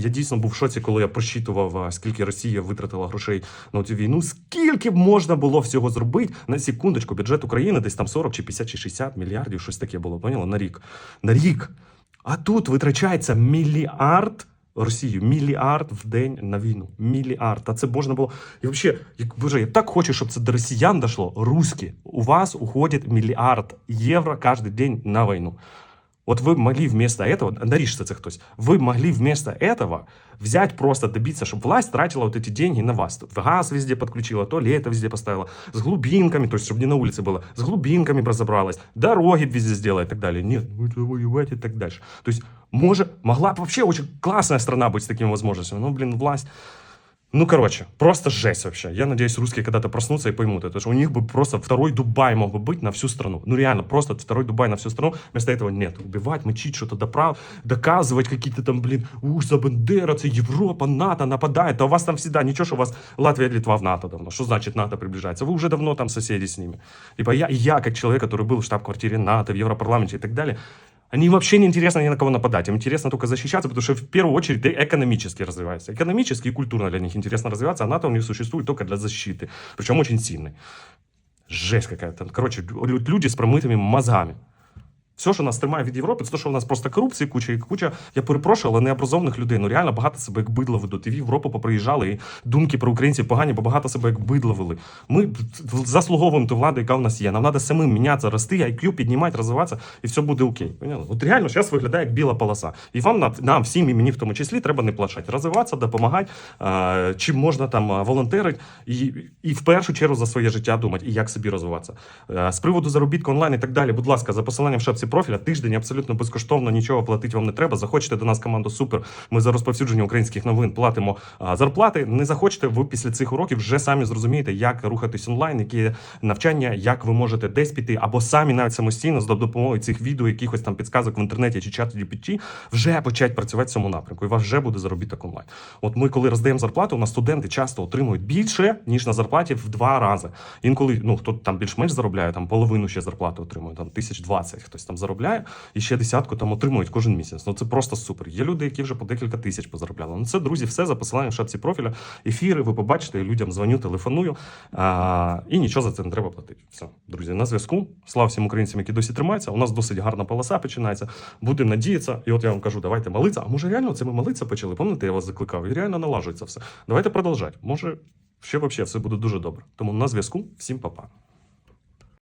я дійсно був в шоці, коли я просчитував, скільки Росія витратила грошей на цю війну. Скільки б можна було всього зробити на секундочку? Бюджет України десь там 40 чи 50 чи 60 мільярдів, щось таке було. Поняла? На рік. На рік. А тут витрачається мільярд. Росію мільярд в день на війну. Мільярд. А це можна було. І взагалі, як боже, я так хочу, щоб це до росіян дошло. Русські, у вас уходить мільярд євро кожен день на війну. Вот вы могли вместо этого, наришься це хтось, вы могли вместо этого взять просто добиться, чтобы власть тратила вот эти деньги на вас. Тут газ везде подключила, туалеты везде поставила, с глубинками, то есть, чтобы не на улице было, с глубинками разобралась, дороги везде сделала и так далее. Нет, будете воевать и так дальше. То есть, может, могла бы вообще очень классная страна быть с такими возможностями, но, блин, власть... Ну, короче, просто жесть вообще. Я надеюсь, русские когда-то проснутся и поймут это. У них бы просто второй Дубай мог бы быть на всю страну. Ну, реально, просто второй Дубай на всю страну. Вместо этого нет. Убивать, мочить, что-то доправ, доказывать какие-то там, блин, уж за Бандера, це Европа, НАТО нападает. А у вас там всегда ничего, что у вас Латвия Литва в НАТО давно. Что значит НАТО приближается? Вы уже давно там соседи с ними. Типа я, я как человек, который был в штаб-квартире НАТО, в Европарламенте и так далее, они вообще не интересно ни на кого нападать, им интересно только защищаться, потому что в первую очередь да, экономически развиваются. Экономически и культурно для них интересно развиваться, а НАТО у них существует только для защиты, причем очень сильный. Жесть какая-то. Короче, лю- люди с промытыми мозгами. Все, що нас тримає від Європи, це те, що у нас просто корупції, куча і куча. Я перепрошую, але необразованих людей. Ну реально багато себе як бидло ведуть. І в Європу поприїжджали, і думки про українців погані, бо багато себе як бидло вели. Ми заслуговуємо ту владу, яка в нас є. Нам треба самим мінятися, рости, IQ піднімати, розвиватися, і все буде окей. Поняли? От реально зараз виглядає як біла полоса. І вам нам, всім і мені в тому числі, треба не плашати, розвиватися, допомагати, чим можна там волонтерити, і, і в першу чергу за своє життя думати, і як собі розвиватися. З приводу заробітку онлайн і так далі, будь ласка, за посиланням в шапці профіля, тиждень абсолютно безкоштовно, нічого платити вам не треба. Захочете до нас команду супер. Ми за розповсюдження українських новин платимо зарплати. Не захочете, ви після цих уроків вже самі зрозумієте, як рухатись онлайн, які навчання, як ви можете десь піти, або самі навіть самостійно за допомогою цих відео, якихось там підказок в інтернеті чи чату GPT, вже почати працювати в цьому напрямку. І у вас вже буде заробіток онлайн. От ми, коли роздаємо зарплату, у нас студенти часто отримують більше, ніж на зарплаті в два рази. Інколи, ну хто там більш-менш заробляє, там половину ще зарплати отримує, там тисяч двадцять хтось там заробляє, і ще десятку там отримують кожен місяць. Ну це просто супер. Є люди, які вже по декілька тисяч позаробляли. Ну це друзі, все за посиланням в шапці профіля. Ефіри, ви побачите, людям дзвоню, телефоную. А, і нічого за це не треба платити. Все, друзі, на зв'язку. Слава всім українцям, які досі тримаються. У нас досить гарна полоса починається. Будемо надіятися. І от я вам кажу, давайте молитися. А може реально це ми молитися почали? Пам'ятаєте, я вас закликав? І реально налажується все. Давайте продовжати. Може, ще взагалі все буде дуже добре. Тому на зв'язку. Всім па-па.